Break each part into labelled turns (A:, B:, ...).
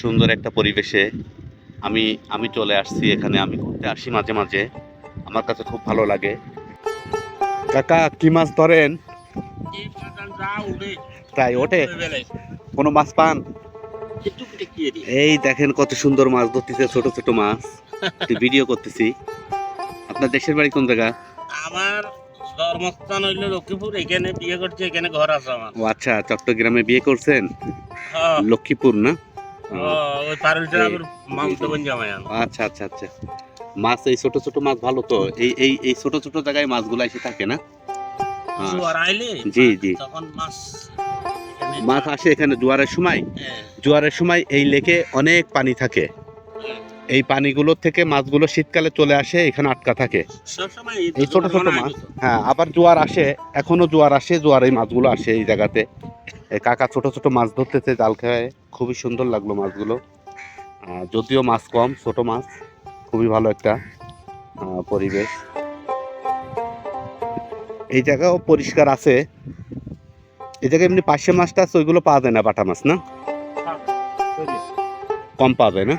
A: সুন্দর একটা পরিবেশে আমি আমি চলে আসছি এখানে আমি ঘুরতে আসি মাঝে মাঝে। আমার কাছে খুব ভালো লাগে। কাকা কি মাছ ধরেন? তাই ওঠে? কোনো মাছ পান। এই দেখেন কত সুন্দর মাছ ধরতেছে ছোট ছোট মাছ। ভিডিও করতেছি। আপনার দেশের বাড়ি কোন জায়গা?
B: আমার জন্মস্থান হইল লক্ষ্মীপুর এখানে বিয়ে করছে এখানে ঘর আছে আমার।
A: ও আচ্ছা চট্টগ্রামে বিয়ে করছেন?
B: হ্যাঁ,
A: লক্ষ্মীপুর না?
B: ওই পারুল সাহেবের মামতো বোন জামাই
A: আচ্ছা আচ্ছা আচ্ছা। মাছ এই ছোট ছোট মাছ ভালো তো? এই এই এই ছোট ছোট জায়গায় মাছগুলো এসে থাকে না?
B: জোয়ার আইলে
A: জি, জি।
B: তখন মাছ
A: মাছ আসে এখানে জোয়ারের সময়?
B: হ্যাঁ,
A: জোয়ারের সময় এই লেকে অনেক পানি থাকে।
B: হ্যাঁ।
A: এই পানিগুলোর থেকে মাছগুলো শীতকালে চলে আসে এখানে আটকা থাকে। এই ছোট ছোট মাছ হ্যাঁ আবার জোয়ার আসে এখনও জোয়ার আসে জোয়ার এই মাছগুলো আসে এই জায়গাতে। এই কাকা ছোট ছোট মাছ ধরতেছে জাল খেয়ে। খুবই সুন্দর লাগল মাছগুলো। যদিও মাছ কম, ছোট মাছ, খুবই ভালো একটা পরিবেশ। এই জায়গাও পরিষ্কার আছে। এই জায়গায় এমনি পাশে মাছটা আছে, ওইগুলো পাওয়া যায় না, বাটা মাছ, না? কম পাওয়া যায় না?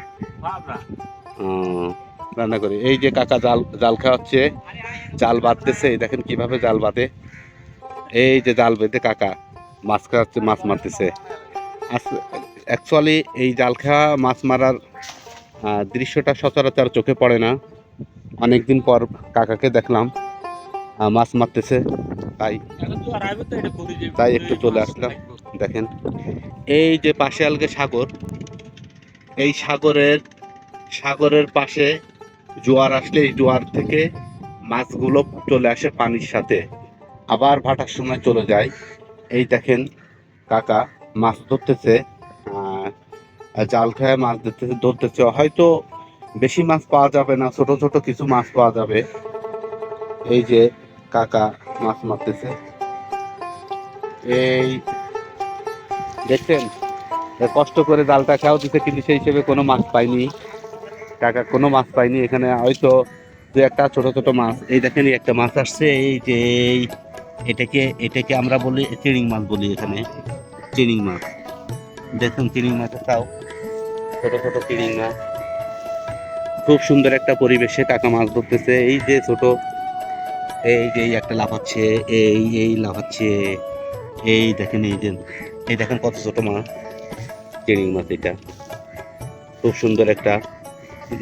A: রান্না করি। এই যে কাকা জাল জাল খাওয়াচ্ছে, জাল বাঁধতেছে, এই দেখেন কীভাবে জাল বাঁধে। এই যে জাল বেঁধে কাকা মাছ খাওয়াচ্ছে, মাছ মারতেছে। অ্যাকচুয়ালি এই জাল খাওয়া মাছ মারার দৃশ্যটা সচরাচর চোখে পড়ে না। অনেকদিন পর কাকাকে দেখলাম মাছ মারতেছে তাই তাই একটু চলে আসলাম। দেখেন এই যে পাশে আলগে সাগর এই সাগরের সাগরের পাশে জোয়ার আসলে এই জোয়ার থেকে মাছগুলো চলে আসে পানির সাথে। আবার ভাটার সময় চলে যায়। এই দেখেন কাকা মাছ ধরতেছে। জাল খায় মাছ ধরতেছে ধরতেছে হয়তো বেশি মাছ পাওয়া যাবে না, ছোট ছোট কিছু মাছ পাওয়া যাবে। এই যে কাকা মাছ মারতেছে। এই দেখছেন? কষ্ট করে জালটা খাও দিতে কিন্তু সেই হিসেবে কোনো মাছ পাইনি। কাকা কোনো মাছ পাইনি এখানে, হয়তো দু একটা ছোট ছোট মাছ। এই দেখেন একটা মাছ আসছে, এই যে এই এটাকে এটাকে আমরা বলি চিড়িং মাছ বলি এখানে। চিড়িং মাছ। দেখুন, চিড়িং মাছের তাও ছোট ছোট চিড়িং মাছ খুব সুন্দর একটা পরিবেশে কাকা মাছ ধরতেছে। এই যে ছোট এই যে এই একটা লাফাচ্ছে এই এই লাফাচ্ছে। এই দেখেন এই যে এই দেখেন কত ছোট মাছ চিড়িং মাছ এটা। খুব সুন্দর একটা।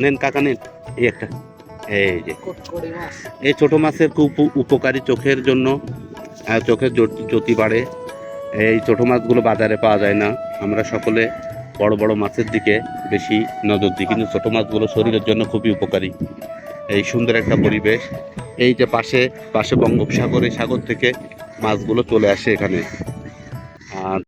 A: নেন কাকা নেন এই একটা এই যে। এই ছোট মাছের খুব উপকারী চোখের জন্য চোখের জ্যোতি বাড়ে। এই ছোট মাছগুলো বাজারে পাওয়া যায় না। আমরা সকলে বড় বড় মাছের দিকে বেশি নজর দিই। কিন্তু ছোটো মাছগুলো শরীরের জন্য খুবই উপকারী। এই সুন্দর একটা পরিবেশ। এই যে পাশে পাশে বঙ্গোপসাগর সাগর থেকে মাছগুলো চলে আসে এখানে। আর